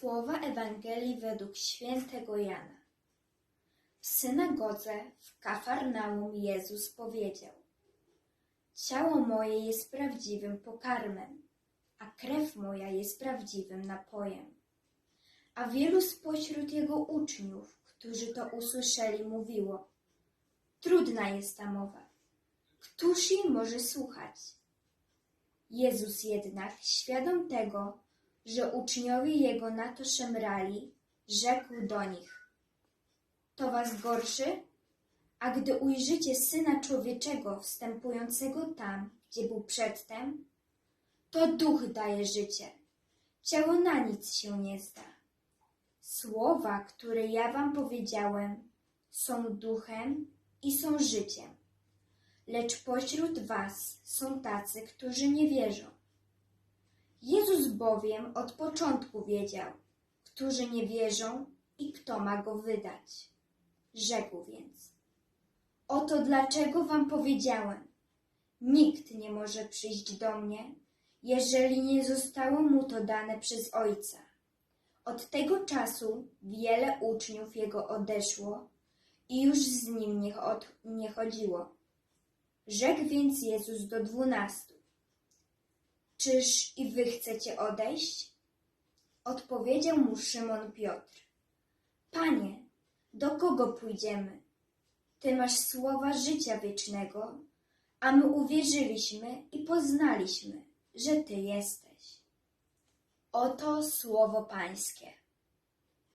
Słowa Ewangelii według świętego Jana. W synagodze w Kafarnaum Jezus powiedział: Ciało moje jest prawdziwym pokarmem, a krew moja jest prawdziwym napojem. A wielu spośród jego uczniów, którzy to usłyszeli, mówiło: Trudna jest ta mowa. Któż jej może słuchać? Jezus jednak, świadom tego, że uczniowie Jego na to szemrali, rzekł do nich: To was gorszy? A gdy ujrzycie Syna Człowieczego wstępującego tam, gdzie był przedtem, to duch daje życie, ciało na nic się nie zda. Słowa, które ja wam powiedziałem, są duchem i są życiem. Lecz pośród was są tacy, którzy nie wierzą. Jezus bowiem od początku wiedział, którzy nie wierzą i kto ma go wydać. Rzekł więc: Oto dlaczego wam powiedziałem: Nikt nie może przyjść do mnie, jeżeli nie zostało mu to dane przez Ojca. Od tego czasu wiele uczniów jego odeszło i już z nim nie, od, nie chodziło. Rzekł więc Jezus do dwunastu: Czyż i wy chcecie odejść? Odpowiedział mu Szymon Piotr: Panie, do kogo pójdziemy? Ty masz słowa życia wiecznego, a my uwierzyliśmy i poznaliśmy, że Ty jesteś. Oto słowo Pańskie.